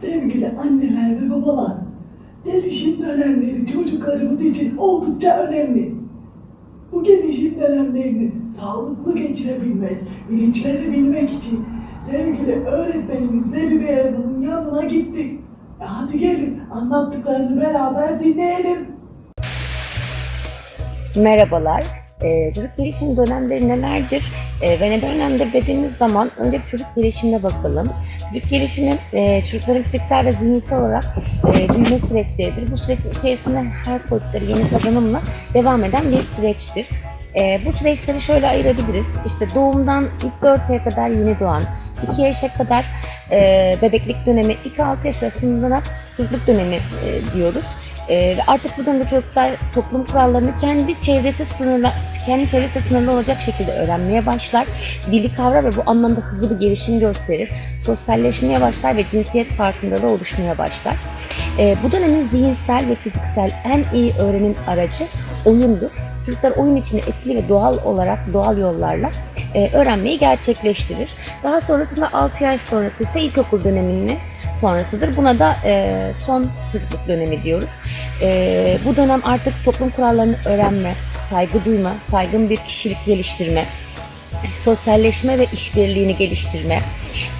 Sevgili anneler ve babalar, gelişim dönemleri çocuklarımız için oldukça önemli. Bu gelişim dönemlerini sağlıklı geçirebilmek, bilinçlenebilmek için sevgili öğretmenimiz Nebi Bey Hanım'ın yanına gittik. E hadi gelin anlattıklarını beraber dinleyelim. Merhabalar. Ee, çocuk gelişim dönemleri nelerdir Ee, ve neden önemlidir dediğimiz zaman önce çocuk gelişimine bakalım. Çocuk gelişimi e, çocukların fiziksel ve zihinsel olarak e, büyüme süreçleridir. Bu süreç içerisinde her koydukları yeni kazanımla devam eden bir süreçtir. E, bu süreçleri şöyle ayırabiliriz. İşte doğumdan ilk 4 aya kadar yeni doğan, 2 yaşa kadar e, bebeklik dönemi, 2-6 yaş arasında çocukluk dönemi e, diyoruz. Ee, ve artık bu dönemde çocuklar toplum kurallarını kendi çevresi sınırla, kendi çevresinde sınırlı olacak şekilde öğrenmeye başlar. Dili kavrar ve bu anlamda hızlı bir gelişim gösterir. Sosyalleşmeye başlar ve cinsiyet farkındalığı oluşmaya başlar. Ee, bu dönemin zihinsel ve fiziksel en iyi öğrenim aracı oyundur. Çocuklar oyun içinde etkili ve doğal olarak doğal yollarla e, öğrenmeyi gerçekleştirir. Daha sonrasında 6 yaş sonrası ise ilkokul dönemini sonrasıdır. Buna da e, son çocukluk dönemi diyoruz. E, bu dönem artık toplum kurallarını öğrenme, saygı duyma, saygın bir kişilik geliştirme, sosyalleşme ve işbirliğini geliştirme,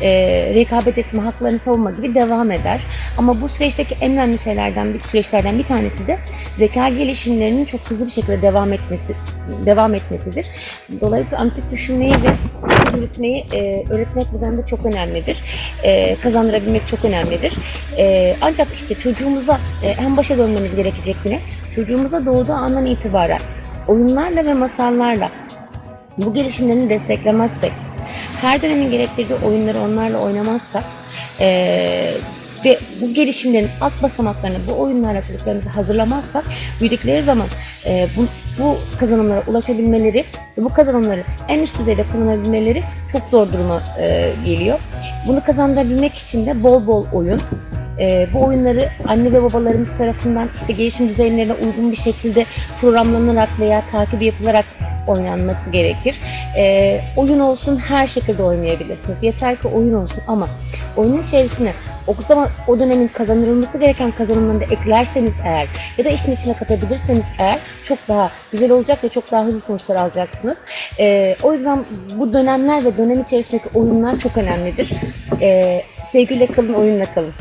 e, rekabet etme, haklarını savunma gibi devam eder. Ama bu süreçteki en önemli şeylerden bir süreçlerden bir tanesi de zeka gelişimlerinin çok hızlı bir şekilde devam etmesi devam etmesidir. Dolayısıyla analitik düşünmeyi ve yürütmeyi e, öğretmek bu dönemde çok önemlidir. E, kazandırabilmek çok önemlidir. E, ancak işte çocuğumuza e, en başa dönmemiz gerekecek yine. Çocuğumuza doğduğu andan itibaren oyunlarla ve masallarla bu gelişimlerini desteklemezsek, her dönemin gerektirdiği oyunları onlarla oynamazsak eee, ve bu gelişimlerin alt basamaklarını bu oyunlarla çocuklarımızı hazırlamazsak büyüdükleri zaman eee, bu, bu kazanımlara ulaşabilmeleri ve bu kazanımları en üst düzeyde kullanabilmeleri çok zor duruma eee, geliyor. Bunu kazandırabilmek için de bol bol oyun, ee, bu oyunları anne ve babalarımız tarafından işte gelişim düzeylerine uygun bir şekilde programlanarak veya takip yapılarak oynanması gerekir. Ee, oyun olsun her şekilde oynayabilirsiniz. Yeter ki oyun olsun ama oyunun içerisine o zaman o dönemin kazanılması gereken kazanımlarını da eklerseniz eğer ya da işin içine katabilirseniz eğer çok daha güzel olacak ve çok daha hızlı sonuçlar alacaksınız. Ee, o yüzden bu dönemler ve dönem içerisindeki oyunlar çok önemlidir. Ee, sevgiyle kalın, oyunla kalın.